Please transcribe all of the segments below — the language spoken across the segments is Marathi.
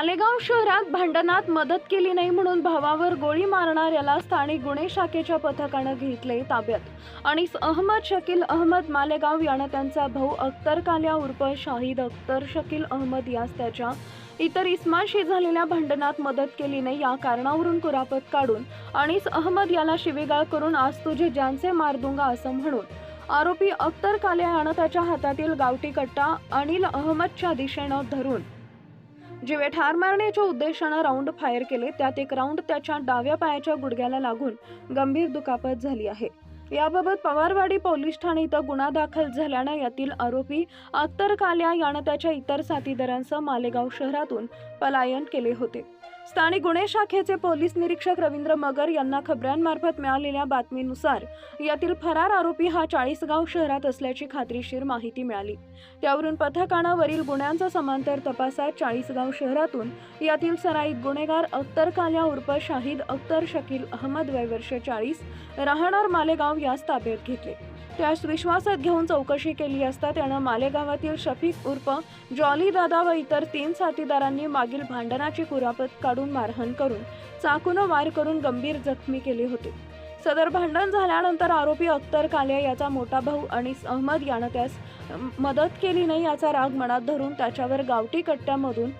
मालेगाव शहरात भांडणात मदत केली नाही म्हणून भावावर गोळी मारणाऱ्याला स्थानिक गुन्हे शाखेच्या पथकानं घेतले ताब्यात. आणि अहमद शकील अहमद मालेगाव यानं त्यांचा भाऊ अख्तर काल्या उर्फ शाहिद अख्तर शकील अहमद यास त्याच्या इतर इस्माशी झालेल्या भांडणात मदत केली नाही या कारणावरून कुरापत काढून अनिस अहमद याला शिवेगाळ करून आज तुझे ज्यांचे मारदुंगा असं म्हणून. आरोपी अख्तर काल्या यानं त्याच्या हातातील गावठी कट्टा अनिल अहमदच्या दिशेनं धरून जिवे ठार मारण्याच्या उद्देशानं राऊंड फायर केले त्यात एक राऊंड त्याच्या डाव्या पायाच्या गुडघ्याला लागून गंभीर दुखापत झाली आहे. याबाबत पवारवाडी पोलीस ठाणे इथं गुन्हा दाखल झाल्यानं यातील आरोपी अख्तर काल्या यानं त्याच्या इतर साथीदारांसह मालेगाव शहरातून पलायन केले होते. स्थानिक गुन्हे शाखेचे पोलीस निरीक्षक रवींद्र मगर यांना खबरांमार्फत मिळालेल्या बातमीनुसार यातील फरार आरोपी हा चाळीसगाव शहरात असल्याची खात्रीशीर माहिती मिळाली. त्यावरून पथकानं वरील गुन्ह्यांचा समांतर तपासात चाळीसगाव शहरातून यातील सराईत गुन्हेगार अख्तर काल्या उर्फ शाहिद अख्तर शकील अहमद वय वर्ष चाळीस राहणार मालेगाव यास ताब्यात घेतले. त्यास विश्वासात घेऊन चौकशी केली असता त्यानं मालेगावातील शफीक उर्फ जॉली दादा व इतर तीन साथीदारांनी मागील भांडणाची कुरापत काढून मारहाण करून चाकूनं वार करून गंभीर जखमी केले होते. सदर भांडण झाल्यानंतर आरोपी अख्तर काले याचा मोठा भाऊ अनिस अहमद यानं त्यास मदत केली नाही याचा राग मनात धरून त्याच्यावर गावठी कट्ट्यामधून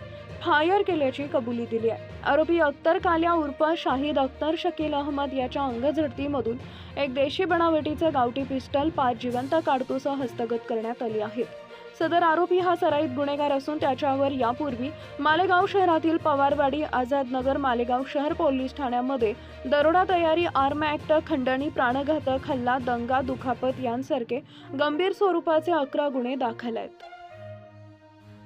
फायर केल्याची कबुली दिली आहे. आरोपी अख्तर काल्या उर्फ शाहिद अख्तर शकील अहमद याच्या अंगझडतीमधून एक देशी बनावटीचं गावठी पिस्टल पाच जिवंत काडतुसं हस्तगत करण्यात आली आहेत सदर आरोपी हा सराईत गुन्हेगार असून त्याच्यावर यापूर्वी मालेगाव शहरातील पवारवाडी आझादनगर मालेगाव शहर पोलीस ठाण्यामध्ये दरोडा तयारी आर्म ॲक्ट खंडणी प्राणघातक हल्ला दंगा दुखापत यांसारखे गंभीर स्वरूपाचे अकरा गुन्हे दाखल आहेत.